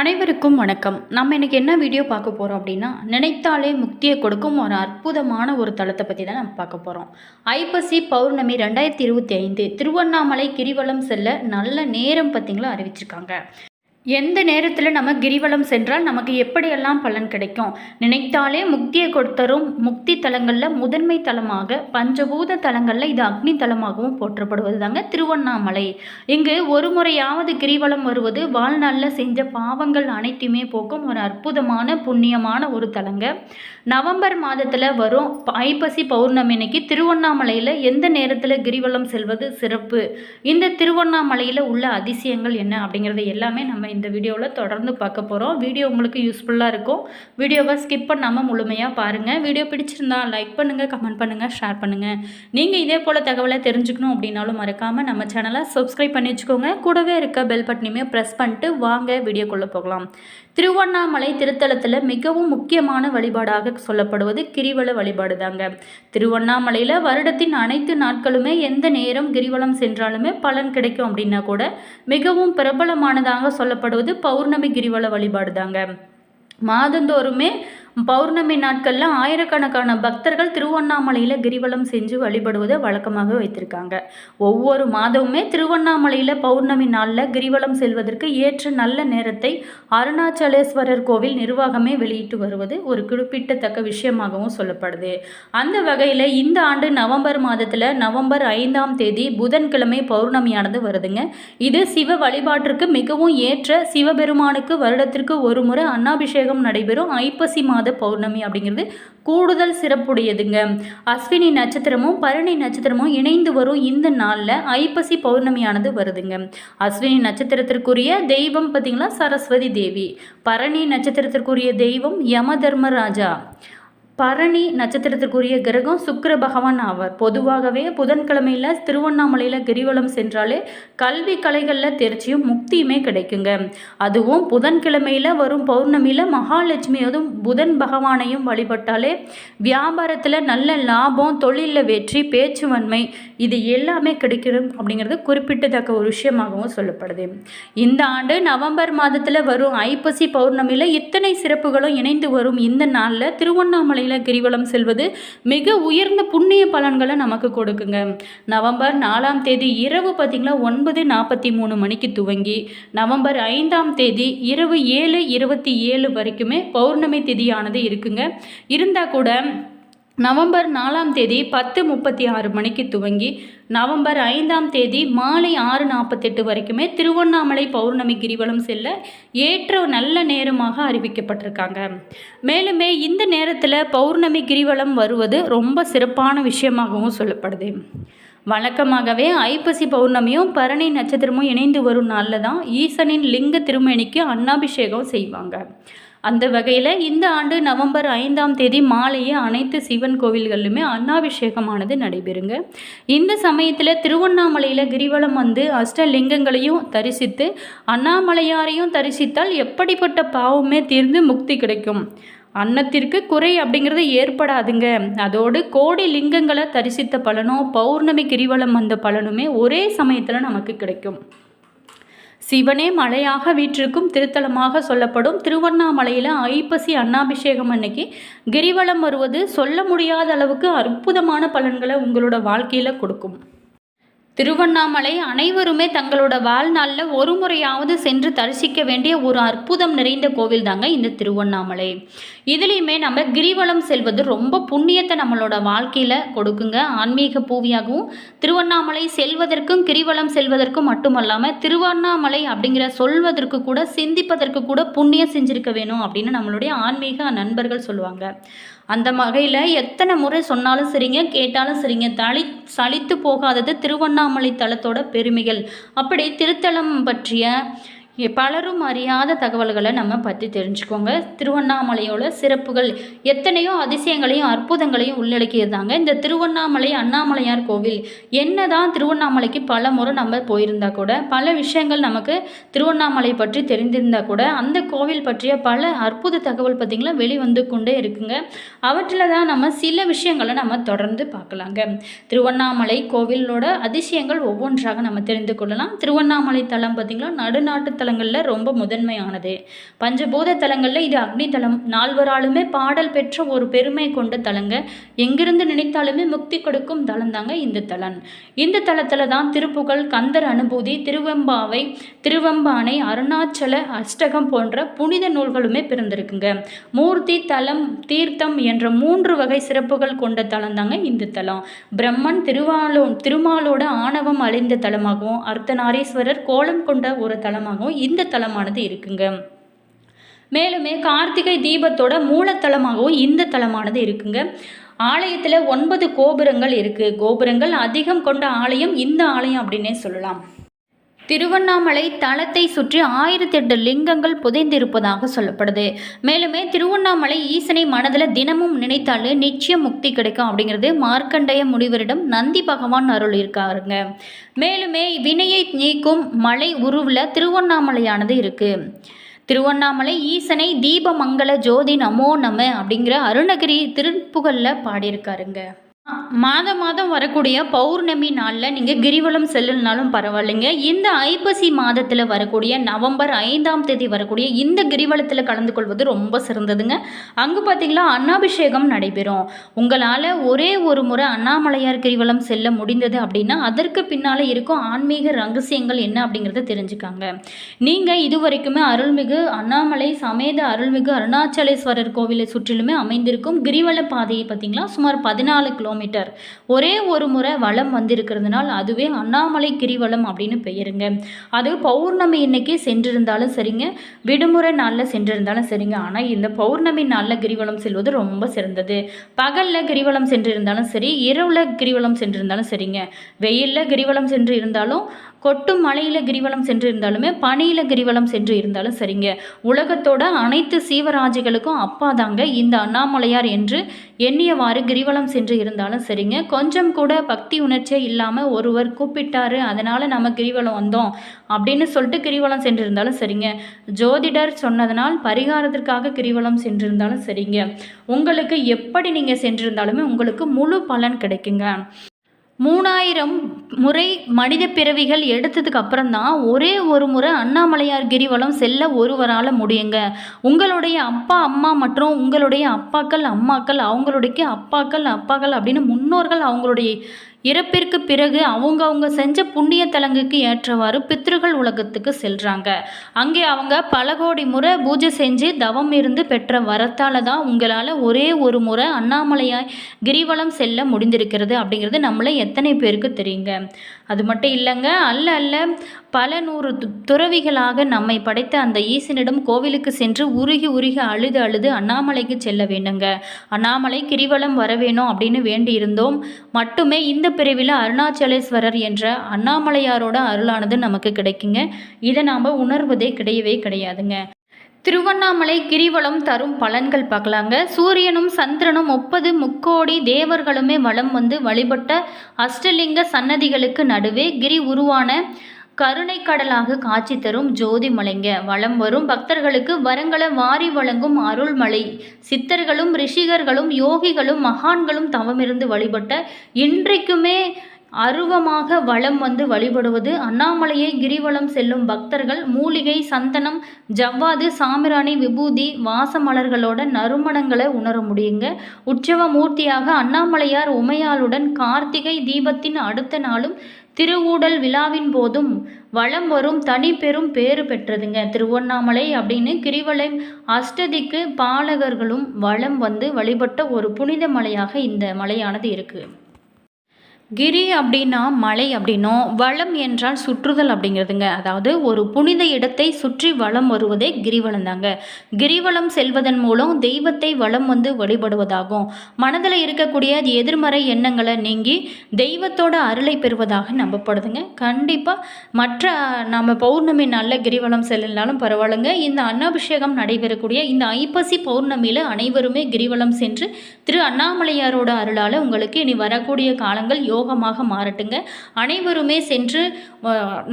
அனைவருக்கும் வணக்கம். நம்ம இன்றைக்கி என்ன வீடியோ பார்க்க போகிறோம் அப்படின்னா நினைத்தாலே முக்தியை கொடுக்கும் ஒரு அற்புதமான ஒரு தலத்தை பற்றி தான் நம்ம பார்க்க போகிறோம் ஐப்பசி பௌர்ணமி ரெண்டாயிரத்தி இருபத்தி ஐந்து திருவண்ணாமலை கிரிவலம் செல்ல நல்ல நேரம் பார்த்திங்களா அறிவிச்சிருக்காங்க. எந்த நேரத்தில் நம்ம கிரிவலம் சென்றால் நமக்கு எப்படியெல்லாம் பலன் கிடைக்கும்? நினைத்தாலே முக்தியை கொடுத்தரும் முக்தி தலங்களில் முதன்மை தலமாக பஞ்சபூத தலங்களில் இது அக்னி தலமாகவும் போற்றப்படுவது தாங்க திருவண்ணாமலை. இங்கு ஒரு முறையாவது கிரிவலம் வருவது வாழ்நாளில் செஞ்ச பாவங்கள் அனைத்தையுமே போக்கும் ஒரு அற்புதமான புண்ணியமான ஒரு தலங்க. நவம்பர் மாதத்தில் வரும் ஐப்பசி பௌர்ணமினைக்கு திருவண்ணாமலையில் எந்த நேரத்தில் கிரிவலம் செல்வது சிறப்பு? இந்த திருவண்ணாமலையில் உள்ள அதிசயங்கள் என்ன அப்படிங்கிறது எல்லாமே நம்ம இந்த வீடியோவில் தொடர்ந்து பார்க்க போகிறோம். வீடியோ உங்களுக்கு யூஸ்ஃபுல்லாக இருக்கும். வீடியோவை ஸ்கிப் பண்ணாமல் முழுமையாக பாருங்கள் வீடியோ பிடிச்சிருந்தா லைக் பண்ணுங்கள் கமெண்ட் பண்ணுங்கள் ஷேர் பண்ணுங்கள் நீங்கள் இதே போல் தகவலை தெரிஞ்சுக்கணும் அப்படின்னாலும் மறக்காமல் நம்ம சேனலை சப்ஸ்கிரைப் பண்ணி வச்சுக்கோங்க. கூடவே இருக்க பெல் பட்டனையுமே ப்ரெஸ் பண்ணிட்டு வாங்க வீடியோக்குள்ளே போகலாம். திருவண்ணாமலை திருத்தலத்தில் மிகவும் முக்கியமான வழிபாடாக சொல்லப்படுவது கிரிவல வழிபாடு தாங்க. திருவண்ணாமலையில் வருடத்தின் அனைத்து நாட்களுமே எந்த நேரம் கிரிவலம் சென்றாலுமே பலன் கிடைக்கும் அப்படின்னா கூட மிகவும் பிரபலமானதாக சொல்லப்படுவது பௌர்ணமி கிரிவல வழிபாடு தாங்க. மாதந்தோறுமே பௌர்ணமி நாட்களில் ஆயிரக்கணக்கான பக்தர்கள் திருவண்ணாமலையில் கிரிவலம் செஞ்சு வழிபடுவதை வழக்கமாக வைத்திருக்காங்க. ஒவ்வொரு மாதமுமே திருவண்ணாமலையில் பௌர்ணமி நாளில் கிரிவலம் செல்வதற்கு ஏற்ற நல்ல நேரத்தை அருணாச்சலேஸ்வரர் கோவில் நிர்வாகமே வெளியிட்டு வருவது ஒரு குறிப்பிடத்தக்க விஷயமாகவும் சொல்லப்படுது. அந்த வகையில் இந்த ஆண்டு நவம்பர் மாதத்தில் நவம்பர் ஐந்தாம் தேதி புதன்கிழமை பௌர்ணமியானது வருதுங்க. இது சிவ வழிபாட்டிற்கு மிகவும் ஏற்ற சிவபெருமானுக்கு வருடத்திற்கு ஒரு முறை அன்னாபிஷேகம் நடைபெறும் ஐப்பசி மாதம் மாத பௌர்ணமி அப்படிங்கிறது கூடுதல் சிறப்புடையதுங்க. அஸ்வினி நட்சத்திரமும் பரணி நட்சத்திரமும் இணைந்து வரும் இந்த நாளில் ஐப்பசி பௌர்ணமியானது வருதுங்க. அஸ்வினி நட்சத்திரத்திற்குரிய தெய்வம் பார்த்திங்களா? சரஸ்வதி தேவி. பரணி நட்சத்திரத்திற்குரிய தெய்வம் யம தர்மராஜா. பரணி நட்சத்திரத்திற்குரிய கிரகம் சுக்கர பகவான் ஆவார். பொதுவாகவே புதன்கிழமையில் திருவண்ணாமலையில் கிரிவலம் சென்றாலே கல்வி கலைகளில் தேர்ச்சியும் முக்தியுமே கிடைக்குங்க. அதுவும் புதன்கிழமையில் வரும் பௌர்ணமியில் மகாலட்சுமியதும் புதன் பகவானையும் வழிபட்டாலே வியாபாரத்தில் நல்ல லாபம் தொழிலில் வெற்றி பேச்சுவன்மை இது எல்லாமே கிடைக்கணும் அப்படிங்கிறது குறிப்பிட்டத்தக்க ஒரு விஷயமாகவும் சொல்லப்படுது. இந்த ஆண்டு நவம்பர் மாதத்தில் வரும் ஐப்பசி பௌர்ணமியில் இத்தனை சிறப்புகளும் இணைந்து வரும் இந்த நாளில் திருவண்ணாமலையில் கிரிவலம் செல்வது மிக உயர்ந்த புண்ணிய பலன்களை நமக்கு கொடுக்குங்க. நவம்பர் நாலாம் தேதி இரவு பார்த்திங்களா ஒன்பது நாற்பத்தி மூணு மணிக்கு துவங்கி நவம்பர் ஐந்தாம் தேதி இரவு ஏழு இருபத்தி ஏழு வரைக்குமே பௌர்ணமி திதியானது இருக்குங்க. இருந்தால் கூட நவம்பர் நாலாம் தேதி பத்து முப்பத்தி ஆறு மணிக்கு துவங்கி நவம்பர் ஐந்தாம் தேதி மாலை ஆறு நாற்பத்தெட்டு வரைக்குமே திருவண்ணாமலை பௌர்ணமி கிரிவலம் செல்ல ஏற்ற நல்ல நேரமாக அறிவிக்கப்பட்டிருக்காங்க. மேலுமே இந்த நேரத்தில் பௌர்ணமி கிரிவலம் வருவது ரொம்ப சிறப்பான விஷயமாகவும் சொல்லப்படுது. வழக்கமாகவே ஐப்பசி பௌர்ணமியும் பரணி நட்சத்திரமும் இணைந்து வரும் நாளில் தான் ஈசனின் லிங்க திருமணிக்கு அன்னாபிஷேகம் செய்வாங்க. அந்த வகையில் இந்த ஆண்டு நவம்பர் ஐந்தாம் தேதி மாலையே அனைத்து சிவன் கோவில்களிலுமே அன்னாபிஷேகமானது நடைபெறுங்க. இந்த சமயத்தில் திருவண்ணாமலையில் கிரிவலம் வந்து அஷ்டலிங்கங்களையும் தரிசித்து அண்ணாமலையாரையும் தரிசித்தால் எப்படிப்பட்ட பாவமே தீர்ந்து முக்தி கிடைக்கும். அன்னத்திற்கு குறை அப்படிங்கிறது ஏற்படாதுங்க. அதோடு கோடி லிங்கங்களை தரிசித்த பலனும் பௌர்ணமி கிரிவலம் வந்த பலனுமே ஒரே சமயத்தில் நமக்கு கிடைக்கும். சிவனே மலையாக வீற்றிருக்கும் திருத்தலமாக சொல்லப்படும் திருவண்ணாமலையில் ஐப்பசி அன்னாபிஷேகம் அன்னைக்கு கிரிவலம் வருவது சொல்ல முடியாத அளவுக்கு அற்புதமான பலன்களை உங்களோட வாழ்க்கையில் கொடுக்கும். திருவண்ணாமலை அனைவருமே தங்களோட வாழ்நாளில் ஒரு முறையாவது சென்று தரிசிக்க வேண்டிய ஒரு அற்புதம் நிறைந்த கோவில் தாங்க இந்த திருவண்ணாமலை. இதுலேயுமே நம்ம கிரிவலம் செல்வது ரொம்ப புண்ணியத்தை நம்மளோட வாழ்க்கையில் கொடுக்குங்க. ஆன்மீக பூவியாகவும் திருவண்ணாமலை செல்வதற்கும் கிரிவலம் செல்வதற்கும் மட்டுமல்லாமல் திருவண்ணாமலை அப்படிங்கிற சொல்வதற்கு கூட சிந்திப்பதற்கு கூட புண்ணியம் செஞ்சுருக்க வேணும் அப்படின்னு நம்மளுடைய ஆன்மீக நண்பர்கள் சொல்லுவாங்க. அந்த வகையில் எத்தனை முறை சொன்னாலும் சரிங்க கேட்டாலும் சரிங்க. தளி சலித்து போகாதது திருவண்ணாமலை தலத்தோட பெருமைகள். அப்படி திருத்தலம் பற்றிய பலரும் அறியாத தகவல்களை நம்ம பற்றி தெரிஞ்சுக்கோங்க. திருவண்ணாமலையோட சிறப்புகள் எத்தனையோ அதிசயங்களையும் அற்புதங்களையும் உள்ளடக்கியிருந்தாங்க. இந்த திருவண்ணாமலை அண்ணாமலையார் கோவில் என்னதான் திருவண்ணாமலைக்கு பல முறை நம்ம போயிருந்தா கூட பல விஷயங்கள் நமக்கு திருவண்ணாமலை பற்றி தெரிந்திருந்தா கூட அந்த கோவில் பற்றிய பல அற்புத தகவல் பார்த்திங்களா வெளிவந்து கொண்டே இருக்குங்க. அவற்றில் தான் நம்ம சில விஷயங்களை நம்ம தொடர்ந்து பார்க்கலாங்க. திருவண்ணாமலை கோவிலோட அதிசயங்கள் ஒவ்வொன்றாக நம்ம தெரிந்து கொள்ளலாம். திருவண்ணாமலை தலம் பார்த்திங்களா நடுநாட்டு தலங்களில் ரொம்ப முதன்மையானது. பஞ்சபூத தலங்களில் இது அக்னி தலம் நால்வராலுமே பாடல் பெற்ற ஒரு பெருமை கொண்ட தலங்க எங்கிருந்து நினைத்தாலுமே முக்தி கொடுக்கும் தலம் தாங்க இந்த தலன் இந்த தலத்தில் தான் திருப்புகழ் கந்தர் அனுபூதி திருவெம்பாவை திருவெம்பானை அருணாச்சல அஷ்டகம் போன்ற புனித நூல்களுமே பிறந்திருக்குங்க. மூர்த்தி தலம் தீர்த்தம் என்ற மூன்று வகை சிறப்புகள் கொண்ட தலம் தாங்க இந்த தலம் பிரம்மன் திருவாலோ திருமாலோட ஆணவம் அழிந்த தலமாகவும் அர்த்தநாரீஸ்வரர் கோலம் கொண்ட ஒரு தலமாகவும் இந்த தலமானது இருக்குங்க. மேலுமே கார்த்திகை தீபத்தோட மூலத்தலமாகவும் இந்த தலமானது இருக்குங்க. ஆலயத்தில் ஒன்பது கோபுரங்கள் இருக்குது கோபுரங்கள் அதிகம் கொண்ட ஆலயம் இந்த ஆலயம் அப்படின்னே சொல்லலாம். திருவண்ணாமலை தலத்தை சுற்றி ஆயிரத்தி எட்டு லிங்கங்கள் புதைந்திருப்பதாக சொல்லப்படுது. மேலுமே திருவண்ணாமலை ஈசனை மனதில் தினமும் நினைத்தாலே நிச்சயம் முக்தி கிடைக்கும் அப்படிங்கிறது மார்க்கண்டேய முனிவரிடம் நந்தி பகவான் அருள் இருக்காருங்க மேலுமே வினையை நீக்கும் மலை உருவில் திருவண்ணாமலையானது இருக்குது திருவண்ணாமலை ஈசனை தீபமங்கல ஜோதி நமோ நம அப்படிங்கிற அருணகிரி திருப்புகழில் பாடியிருக்காருங்க. மாதம் மாதம் வரக்கூடிய பௌர்ணமி நாளில் நீங்கள் கிரிவலம் செல்லுனாலும் பரவாயில்லைங்க. இந்த ஐப்பசி மாதத்தில் வரக்கூடிய நவம்பர் ஐந்தாம் தேதி வரக்கூடிய இந்த கிரிவலத்தில் கலந்து கொள்வது ரொம்ப சிறந்ததுங்க. அங்கே பார்த்தீங்களா அன்னாபிஷேகம் நடைபெறும். உங்களால் ஒரே ஒரு முறை அண்ணாமலையார் கிரிவலம் செல்ல முடிந்தது அப்படின்னா அதற்கு பின்னால் இருக்கும் ஆன்மீக ரகசியங்கள் என்ன அப்படிங்கிறத தெரிஞ்சுக்காங்க. நீங்கள் இது வரைக்குமே அருள்மிகு அண்ணாமலை சமேத அருள்மிகு அருணாச்சலேஸ்வரர் கோவிலை சுற்றிலுமே அமைந்திருக்கும் கிரிவல பாதையை பார்த்தீங்களா சுமார் பதினாலு கிலோமீட்டர் ஒரே ஒரு முறை வளம் வந்திருக்கிறதுனால் அதுவே அண்ணாமலை கிரிவலம் அப்படின்னு பெயருங்க. அது பௌர்ணமி இன்னைக்கு சென்றிருந்தாலும் சரிங்க விடுமுறை நாளில் சென்றிருந்தாலும் சரிங்க. ஆனால் இந்த பௌர்ணமி நாளில் கிரிவலம் செல்வது ரொம்ப சிறந்தது. பகலில் கிரிவலம் சென்றிருந்தாலும் சரி இரவில் கிரிவலம் சென்றிருந்தாலும் சரிங்க. வெயிலில் கிரிவலம் சென்று இருந்தாலும் கொட்டும் மலையில் கிரிவலம் சென்று இருந்தாலுமே பனியில் கிரிவலம் சென்று இருந்தாலும் சரிங்க. உலகத்தோட அனைத்து சீவராஜிகளுக்கும் அப்பா தாங்க இந்த அண்ணாமலையார் என்று எண்ணியவாறு கிரிவலம் சென்று இருந்தாலும் சரிங்க. கொஞ்சம் கூட பக்தி உணர்ச்சியே இல்லாமல் ஒருவர் கூப்பிட்டாரு அதனால் நம்ம கிரிவலம் வந்தோம் அப்படின்னு சொல்லிட்டு கிரிவலம் சென்றிருந்தாலும் சரிங்க. ஜோதிடர் சொன்னதனால் பரிகாரத்திற்காக கிரிவலம் சென்றிருந்தாலும் சரிங்க. உங்களுக்கு எப்படி நீங்கள் சென்றிருந்தாலுமே உங்களுக்கு முழு பலன் கிடைக்குங்க. மூணாயிரம் முறை மனித பிறவிகள் எடுத்ததுக்கு அப்புறம் தான் ஒரே ஒரு முறை அண்ணாமலையார் கிரிவலம் செல்ல ஒருவரால் முடியுங்க. உங்களுடைய அப்பா அம்மா மற்றும் உங்களுடைய அப்பாக்கள் அம்மாக்கள் அவங்களுடைய அப்பாக்கள் அப்பாக்கள் அப்படின்னு முன்னோர்கள் அவங்களுடைய இறப்பிற்கு பிறகு அவங்கவுங்க செஞ்ச புண்ணிய தலங்குக்கு ஏற்றவாறு பித்ருகள் உலகத்துக்கு செல்கிறாங்க அங்கே அவங்க பல கோடி முறை பூஜை செஞ்சு தவம் இருந்து பெற்ற வரத்தால் தான் உங்களால் ஒரே ஒரு முறை அண்ணாமலையாய் கிரிவலம் செல்ல முடிந்திருக்கிறது அப்படிங்கிறது நம்மளை எத்தனை பேருக்கு தெரியுங்க. அது மட்டும் இல்லைங்க அல்ல அல்ல பல நூறு து- துறவிகளாக நம்மை படைத்த அந்த ஈசனிடம் கோவிலுக்கு சென்று உருகி உருகி அழுது அழுது அண்ணாமலைக்கு செல்ல வேண்டுங்க. அண்ணாமலை கிரிவலம் வர வேணும் அப்படின்னு வேண்டியிருந்தோம். மட்டுமே இந்த பிரிவில் அருணாச்சலேஸ்வரர் என்ற அண்ணாமலையாரோட அருளானது நமக்கு கிடைக்குங்க. இதை நாம் உணர்வதே கிடையவே கிடையாதுங்க. திருவண்ணாமலை கிரிவலம் தரும் பலன்கள் பார்க்கலாங்க. சூரியனும் சந்திரனும் முப்பது முக்கோடி தேவர்களுமே வலம் வந்து வழிபட்ட அஷ்டலிங்க சன்னதிகளுக்கு நடுவே கிரி உருவான கருணை கடலாக காட்சி தரும் ஜோதி மலைங்க வலம் வரும் பக்தர்களுக்கு வரங்களை வாரி வழங்கும் அருள்மலை. சித்தர்களும் ரிஷிகர்களும் யோகிகளும் மகான்களும் தவமிருந்து வழிபட்ட இன்றைக்குமே அருவமாக வலம் வந்து வழிபடுவது அண்ணாமலையை கிரிவலம் செல்லும் பக்தர்கள் மூலிகை சந்தனம் ஜவ்வாது சாமிராணி விபூதி வாசமலர்களோட நறுமணங்களை உணர முடியுங்க. உற்சவ மூர்த்தியாக அண்ணாமலையார் உமையாளுடன் கார்த்திகை தீபத்தின் அடுத்த நாளும் திருவூடல் விழாவின் போதும் வளம் வரும் தனி பெரும் பேறு பெற்றதுங்க. திருவண்ணாமலை அப்படின்னு கிரிவலை அஷ்டதிக்கு பாலகர்களும் வளம் வந்து வழிபட்ட ஒரு புனித மலையாக இந்த மலையானது இருக்குது கிரி அப்படின்னா மலை அப்படின்னும். வளம் என்றால் சுற்றுதல் அப்படிங்கிறதுங்க. அதாவது ஒரு புனித இடத்தை சுற்றி வளம் வருவதே கிரிவலம் தாங்க கிரிவலம் செல்வதன் மூலம் தெய்வத்தை வளம் வந்து வழிபடுவதாகும். மனதில் இருக்கக்கூடிய எதிர்மறை எண்ணங்களை நீங்கி தெய்வத்தோட அருளை பெறுவதாக நம்பப்படுதுங்க. கண்டிப்பாக மற்ற நம்ம பௌர்ணமி நாளில் கிரிவலம் செல்லனாலும் பரவாயில்லைங்க. இந்த அன்னாபிஷேகம் நடைபெறக்கூடிய இந்த ஐப்பசி பௌர்ணமியில் அனைவருமே கிரிவலம் சென்று திரு அண்ணாமலையாரோட அருளால் உங்களுக்கு இனி வரக்கூடிய காலங்கள் யோ யோகமாக மாறட்டுங்க. அனைவருமே சென்று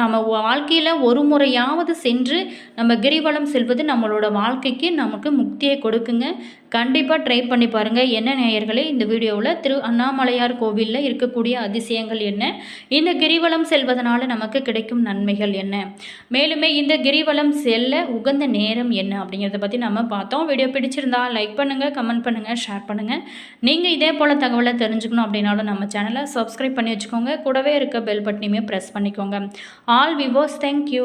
நம்ம வாழ்க்கையில் ஒரு முறையாவது சென்று நம்ம கிரிவலம் செல்வது நம்மளோட வாழ்க்கைக்கு நமக்கு முக்தியை கொடுக்குங்க. கண்டிப்பாக ட்ரை பண்ணி பாருங்கள் என்ன நேயர்களே இந்த வீடியோவில் திரு அண்ணாமலையார் கோவிலில் இருக்கக்கூடிய அதிசயங்கள் என்ன? இந்த கிரிவலம் செல்வதனால நமக்கு கிடைக்கும் நன்மைகள் என்ன? மேலுமே இந்த கிரிவலம் செல்ல உகந்த நேரம் என்ன? அப்படிங்கிறத பற்றி நம்ம பார்த்தோம். வீடியோ பிடிச்சிருந்தா லைக் பண்ணுங்கள் கமெண்ட் பண்ணுங்கள் ஷேர் பண்ணுங்கள் நீங்கள் இதே போல் தகவலை தெரிஞ்சுக்கணும் அப்படின்னாலும் நம்ம சேனலை சப்ஸ்கிரைப் பண்ணி வச்சுக்கோங்க. கூடவே இருக்க பெல் பட்டனையுமே ப்ரெஸ் பண்ணிக்கோங்க. All Vivos thank you